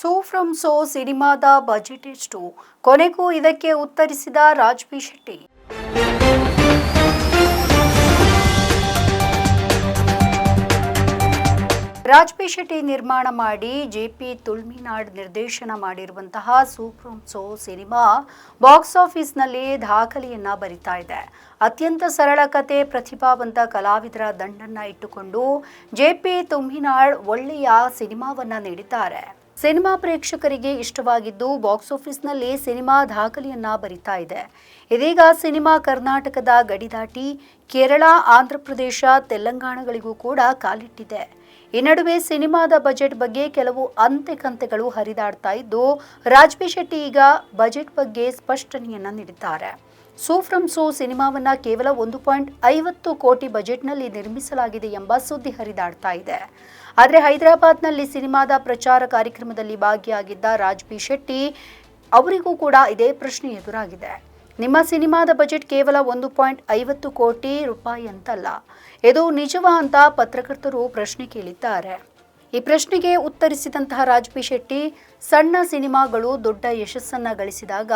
So from so ಸಿನಿಮಾದ budget ಎಷ್ಟು ಕೊನೆಗೂ ಇದಕ್ಕೆ ಉತ್ತರಿಸಿದ ರಾಜ್ ಬಿ ಶೆಟ್ಟಿ. ರಾಜ್ ಬಿ ಶೆಟ್ಟಿ ನಿರ್ಮಾಣ ಮಾಡಿ ಜೆ ಪಿ ತುಳ್ಮಿನಾಡ್ ನಿರ್ದೇಶನ ಮಾಡಿರುವಂತಹ ಸೂಪ್ರಮ್ ಸೋ ಸಿನಿಮಾ ಬಾಕ್ಸ್ ಆಫೀಸ್ನಲ್ಲಿ ದಾಖಲೆಯನ್ನ ಬರಿತಾ ಇದೆ. ಅತ್ಯಂತ ಸರಳ ಕತೆ, ಪ್ರತಿಭಾವಂತ ಕಲಾವಿದರ ದಂಡನ್ನ ಇಟ್ಟುಕೊಂಡು ಜೆ ಪಿ ತುಮ್ಮಿನಾಡ್ ಒಳ್ಳೆಯ ಸಿನಿಮಾವನ್ನ ನೀಡಿದ್ದಾರೆ. ಸಿನಿಮಾ ಪ್ರೇಕ್ಷಕರಿಗೆ ಇಷ್ಟವಾಗಿದ್ದು ಬಾಕ್ಸ್ ಆಫೀಸ್ನಲ್ಲಿ ಸಿನಿಮಾ ದಾಖಲೆಯನ್ನ ಬರಿತಾ ಇದೆ. ಇದೀಗ ಸಿನಿಮಾ ಕರ್ನಾಟಕದ ಗಡಿ ದಾಟಿ ಕೇರಳ ಆಂಧ್ರಪ್ರದೇಶ ತೆಲಂಗಾಣಗಳಿಗೂ ಕೂಡ ಕಾಲಿಟ್ಟಿದೆ. ಈ ನಡುವೆ ಸಿನಿಮಾದ ಬಜೆಟ್ ಬಗ್ಗೆ ಕೆಲವು ಅಂತೆ ಕಂತೆಗಳು ಹರಿದಾಡ್ತಾ ಇದ್ದು, ರಾಜ್ಬಿ ಶೆಟ್ಟಿ ಈಗ ಬಜೆಟ್ ಬಗ್ಗೆ ಸ್ಪಷ್ಟನೆಯನ್ನ ನೀಡಿದ್ದಾರೆ. ಸೋ ಫ್ರಮ್ ಸೋ ಸಿನಿಮಾವನ್ನ ಕೇವಲ ಒಂದು ಪಾಯಿಂಟ್ ಐವತ್ತು ಕೋಟಿ ಬಜೆಟ್ನಲ್ಲಿ ನಿರ್ಮಿಸಲಾಗಿದೆ ಎಂಬ ಸುದ್ದಿ ಹರಿದಾಡ್ತಾ ಇದೆ. ಆದರೆ ಹೈದರಾಬಾದ್ನಲ್ಲಿ ಸಿನಿಮಾದ ಪ್ರಚಾರ ಕಾರ್ಯಕ್ರಮದಲ್ಲಿ ಭಾಗಿಯಾಗಿದ್ದ ರಾಜ್ ಬಿ ಶೆಟ್ಟಿ ಅವರಿಗೂ ಕೂಡ ಇದೇ ಪ್ರಶ್ನೆ ಎದುರಾಗಿದೆ. ನಿಮ್ಮ ಸಿನಿಮಾದ ಬಜೆಟ್ ಕೇವಲ ಒಂದು ಪಾಯಿಂಟ್ ಐವತ್ತು ಕೋಟಿ ರೂಪಾಯಿ ಅಂತಲ್ಲ ಇದು ನಿಜವಾ ಅಂತ ಪತ್ರಕರ್ತರು ಪ್ರಶ್ನೆ ಕೇಳಿದ್ದಾರೆ. ಈ ಪ್ರಶ್ನೆಗೆ ಉತ್ತರಿಸಿದಂತಹ ರಾಜ್ಪಿ ಶೆಟ್ಟಿ, ಸಣ್ಣ ಸಿನಿಮಾಗಳು ದೊಡ್ಡ ಯಶಸ್ಸನ್ನ ಗಳಿಸಿದಾಗ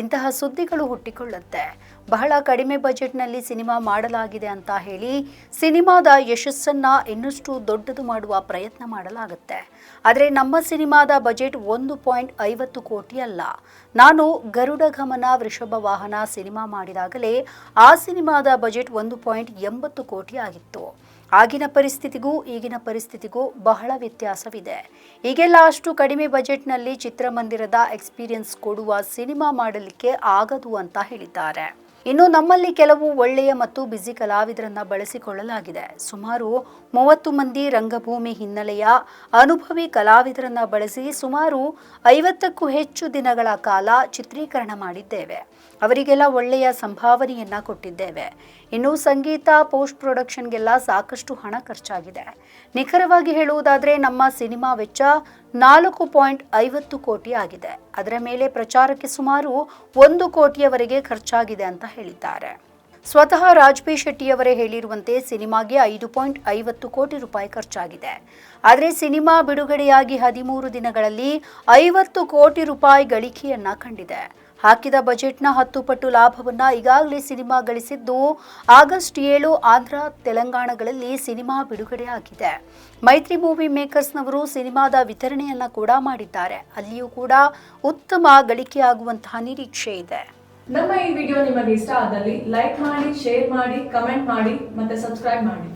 ಇಂತಹ ಸುದ್ದಿಗಳು ಹುಟ್ಟಿಕೊಳ್ಳುತ್ತೆ. ಬಹಳ ಕಡಿಮೆ ಬಜೆಟ್ನಲ್ಲಿ ಸಿನಿಮಾ ಮಾಡಲಾಗಿದೆ ಅಂತ ಹೇಳಿ ಸಿನಿಮಾದ ಯಶಸ್ಸನ್ನ ಇನ್ನಷ್ಟು ದೊಡ್ಡದು ಮಾಡುವ ಪ್ರಯತ್ನ ಮಾಡಲಾಗುತ್ತೆ. ಆದರೆ ನಮ್ಮ ಸಿನಿಮಾದ ಬಜೆಟ್ ಒಂದು ಪಾಯಿಂಟ್ ಐವತ್ತು ಕೋಟಿ ಅಲ್ಲ. ನಾನು ಗರುಡ ಗಮನ ವೃಷಭ ವಾಹನ ಸಿನಿಮಾ ಮಾಡಿದಾಗಲೇ ಆ ಸಿನಿಮಾದ ಬಜೆಟ್ ಒಂದು ಪಾಯಿಂಟ್ ಎಂಬತ್ತು ಕೋಟಿ ಆಗಿತ್ತು. ಆಗಿನ ಪರಿಸ್ಥಿತಿಗೂ ಈಗಿನ ಪರಿಸ್ಥಿತಿಗೂ ಬಹಳ ವ್ಯತ್ಯಾಸವಿದೆ. ಈಗೆಲ್ಲ ಅಷ್ಟು ಕಡಿಮೆ ಬಜೆಟ್ನಲ್ಲಿ ಚಿತ್ರಮಂದಿರದ ಎಕ್ಸ್ಪೀರಿಯನ್ಸ್ ಕೊಡುವ ಸಿನಿಮಾ ಮಾಡಲಿಕ್ಕೆ ಆಗದು ಅಂತ ಹೇಳಿದ್ದಾರೆ. ಇನ್ನು ನಮ್ಮಲ್ಲಿ ಕೆಲವು ಒಳ್ಳೆಯ ಮತ್ತು ಬ್ಯುಸಿ ಕಲಾವಿದರನ್ನ ಬಳಸಿಕೊಳ್ಳಲಾಗಿದೆ. ಸುಮಾರು ಮೂವತ್ತು ಮಂದಿ ರಂಗಭೂಮಿ ಹಿನ್ನೆಲೆಯ ಅನುಭವಿ ಕಲಾವಿದರನ್ನ ಬಳಸಿ ಸುಮಾರು ಐವತ್ತಕ್ಕೂ ಹೆಚ್ಚು ದಿನಗಳ ಕಾಲ ಚಿತ್ರೀಕರಣ ಮಾಡಿದ್ದೇವೆ. ಅವರಿಗೆಲ್ಲ ಒಳ್ಳೆಯ ಸಂಭಾವನೆಯನ್ನ ಕೊಟ್ಟಿದ್ದೇವೆ. ಇನ್ನು ಸಂಗೀತ ಪೋಸ್ಟ್ ಪ್ರೊಡಕ್ಷನ್ಗೆಲ್ಲ ಸಾಕಷ್ಟು ಹಣ ಖರ್ಚಾಗಿದೆ. ನಿಖರವಾಗಿ ಹೇಳುವುದಾದರೆ ನಮ್ಮ ಸಿನಿಮಾ ವೆಚ್ಚ ನಾಲ್ಕು ಪಾಯಿಂಟ್ ಐವತ್ತು ಕೋಟಿ ಆಗಿದೆ. ಅದರ ಮೇಲೆ ಪ್ರಚಾರಕ್ಕೆ ಸುಮಾರು ಒಂದು ಕೋಟಿಯವರೆಗೆ ಖರ್ಚಾಗಿದೆ ಅಂತ ಹೇಳಿದ್ದಾರೆ. ಸ್ವತಃ ರಾಜಪಿ ಶೆಟ್ಟಿಯವರೇ ಹೇಳಿರುವಂತೆ ಸಿನಿಮಾಗೆ ಐದು ಪಾಯಿಂಟ್ ಐವತ್ತು ಕೋಟಿ ರೂಪಾಯಿ ಖರ್ಚಾಗಿದೆ. ಆದರೆ ಸಿನಿಮಾ ಬಿಡುಗಡೆಯಾಗಿ ಹದಿಮೂರು ದಿನಗಳಲ್ಲಿ ಐವತ್ತು ಕೋಟಿ ರೂಪಾಯಿ ಗಳಿಕೆಯನ್ನ ಕಂಡಿದೆ. ಹಾಕಿದ ಬಜೆಟ್ನ ಹತ್ತು ಪಟ್ಟು ಲಾಭವನ್ನ ಈಗಾಗಲೇ ಸಿನಿಮಾ ಗಳಿಸಿದ್ದು ಆಗಸ್ಟ್ ಏಳು ಆಂಧ್ರ, ತೆಲಂಗಾಣಗಳಲ್ಲಿ ಸಿನಿಮಾ ಬಿಡುಗಡೆಯಾಗಿದೆ. ಮೈತ್ರಿ ಮೂವಿ ಮೇಕರ್ಸ್ನವರು ಸಿನಿಮಾದ ವಿತರಣೆಯನ್ನ ಕೂಡ ಮಾಡಿದ್ದಾರೆ. ಅಲ್ಲಿಯೂ ಕೂಡ ಉತ್ತಮ ಗಳಿಕೆಯಾಗುವಂತಹ ನಿರೀಕ್ಷೆ ಇದೆ. ನಮ್ಮ ಈ ವಿಡಿಯೋ ನಿಮಗೆ ಇಷ್ಟ ಆದಲ್ಲಿ ಲೈಕ್ ಮಾಡಿ, ಶೇರ್ ಮಾಡಿ, ಕಮೆಂಟ್ ಮಾಡಿ ಮತ್ತೆ ಸಬ್ಸ್ಕ್ರೈಬ್ ಮಾಡಿ.